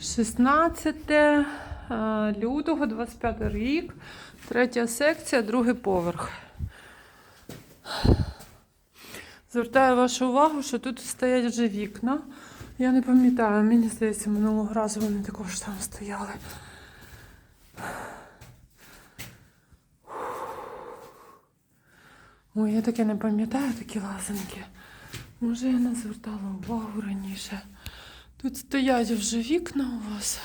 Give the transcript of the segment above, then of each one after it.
16 е, лютого, 25 рік, третя секція, другий поверх. Звертаю вашу увагу, що тут стоять вже вікна. Я не пам'ятаю, мені здається, минулого разу вони також там стояли. Ой, я таке не пам'ятаю, такі лазанки. Може, я не звертала увагу раніше. Тут стоять вже вікна у вас.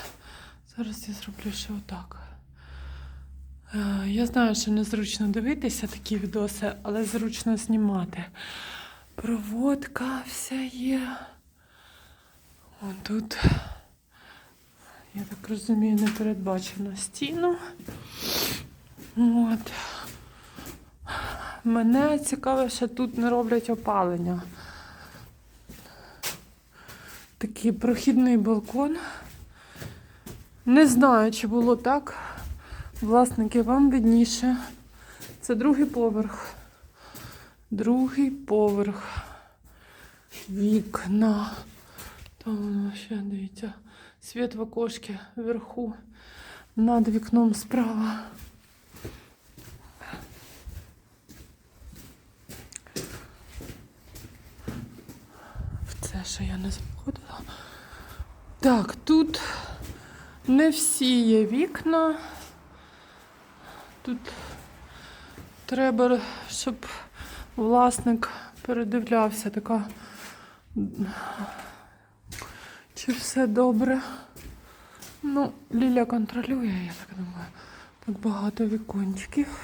Зараз я зроблю ще отак. Е, Я знаю, що незручно дивитися такі відоси, але зручно знімати. Проводка вся є. Вон тут, я так розумію, не передбачено стіну. От. Мене цікаве, що тут не роблять опалення. Такий прохідний балкон. Не знаю, чи було так. Власники, вам видніше. Це другий поверх. Другий поверх. Вікна. Там воно ще дивіться. Світ в окошці вверху. Над вікном справа. Ще я не заходила. Так, тут не всі є вікна. Тут треба, щоб власник передивлявся така. Чи все добре? Ну, Ліля контролює, я так думаю. Тут багато вікончиків.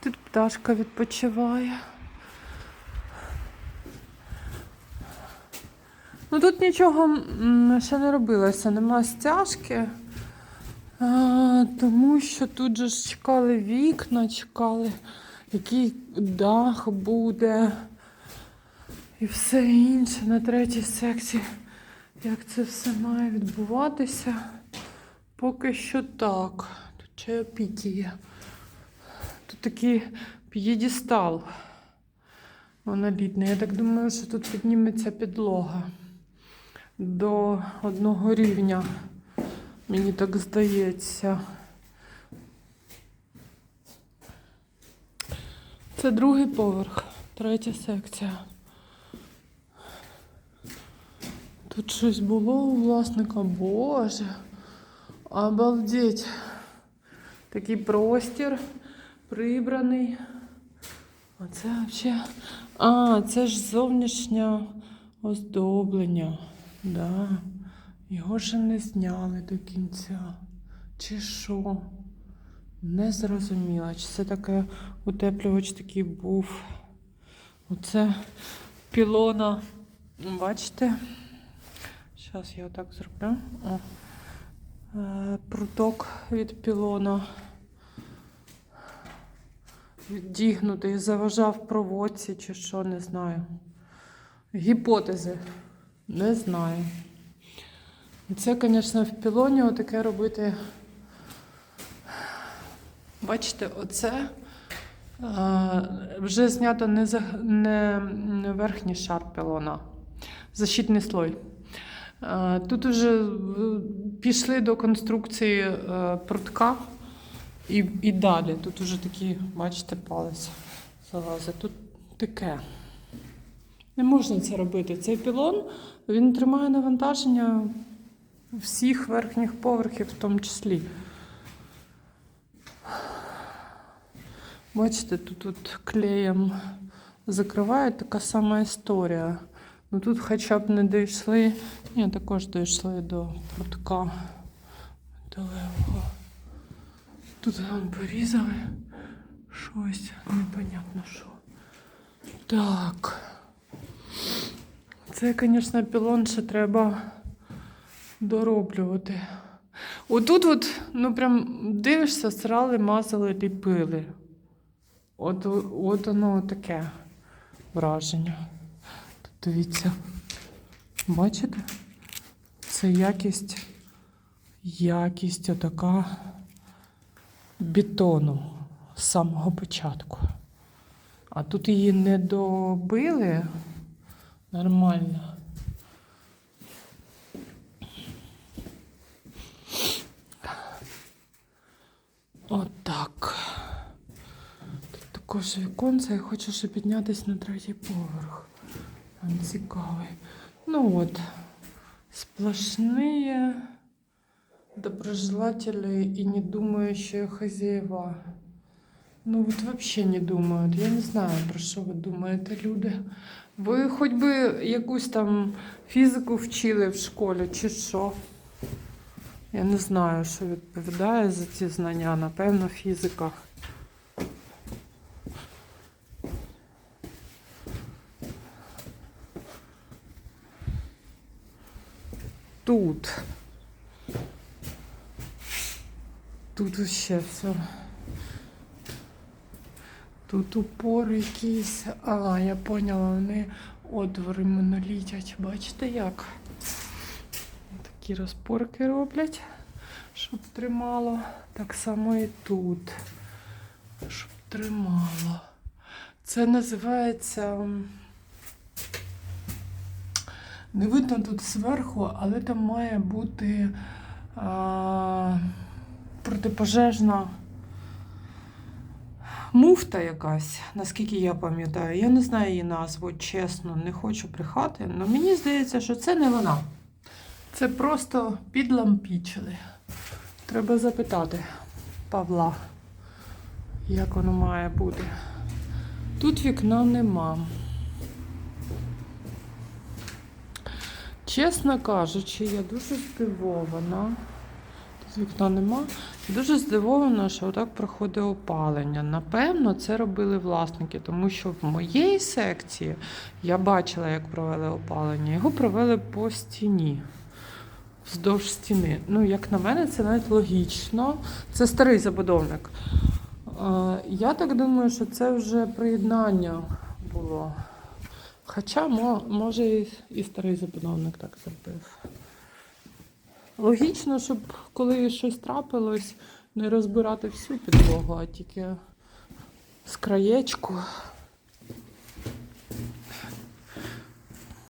Тут пташка відпочиває. Ну тут нічого ще не робилося, нема стяжки. Тому що тут же ж чекали вікна, чекали, який дах буде. І все інше на третій секції. Як це все має відбуватися? Поки що так. Тут чайопітіє. Тут такий п'єдістал монолітний. Я так думаю, що тут підніметься підлога до одного рівня. Мені так здається. Це другий поверх, третя секція. Тут щось було у власника, боже. Обалдеть. Такий простір прибраний. Оце взагалі. А, це ж зовнішнє оздоблення. Да. Його ще не зняли до кінця. Чи що? Не зрозуміла. Чи це таке утеплювач такий був? Оце пілона. Бачите? Зараз я отак зроблю. О. Е, Пруток від пілона. Віддігнутий, заважав проводці чи що, не знаю. Гіпотези. Не знаю. Це, звісно, в пілоні отаке робити. Бачите, оце а, вже знято не, за, не, не верхній шар пілона, защитний слой. А, тут вже е, пішли до конструкції е, прутка і, і далі. Тут вже такі, бачите, палець залазить. Тут таке. Не можна це робити. Цей пілон він тримає навантаження всіх верхніх поверхів, в тому числі. Бачите, тут, тут клеєм закривають така сама історія. Ну тут хоча б не дійшли. Ні, також дійшли до прутка металевого. Тут нам порізали щось, непонятно що. Так. Це, звісно, пілон ще треба дороблювати. Отут, от, ну прям дивишся, срали, мазали, ліпили. От, от воно таке враження. Тут дивіться. Бачите? Це якість, якість отака бетону з самого початку. А тут її не добили Нормально. Отак. Тут також віконце, я хочу ще піднятися на третій поверх. Там цікавий. Ну от, сплошні доброжелатели і не думаючі хазяєва. Ну от взагалі не думають. Я не знаю, про що ви думаєте, люди. Ви хоч би якусь там фізику вчили в школі, чи що? Я не знаю, що відповідає за ці знання. Напевно, фізика. Тут. Тут ще все. Тут упор якийсь. А, я поняла, вони отвори монолітять. Бачите як? Такі розпорки роблять, щоб тримало. Так само і тут. Щоб тримало. Це називається. Не видно тут зверху, але там має бути а, протипожежна муфта якась, наскільки я пам'ятаю. Я не знаю її назву, чесно, не хочу брехати, але мені здається, що це не вона. Це просто підлампічили. Треба запитати Павла, як воно має бути. Тут вікна нема. Чесно кажучи, я дуже здивована. Вікна нема. Дуже здивована, що отак проходить опалення. Напевно, це робили власники, тому що в моїй секції я бачила, як провели опалення. Його провели по стіні. Вздовж стіни. Ну, як на мене, це навіть логічно. Це старий забудовник. Е, Я так думаю, що це вже приєднання було. Хоча, мо- може, і старий забудовник так зробив. Логічно, щоб коли щось трапилось, не розбирати всю підлогу, а тільки з краєчку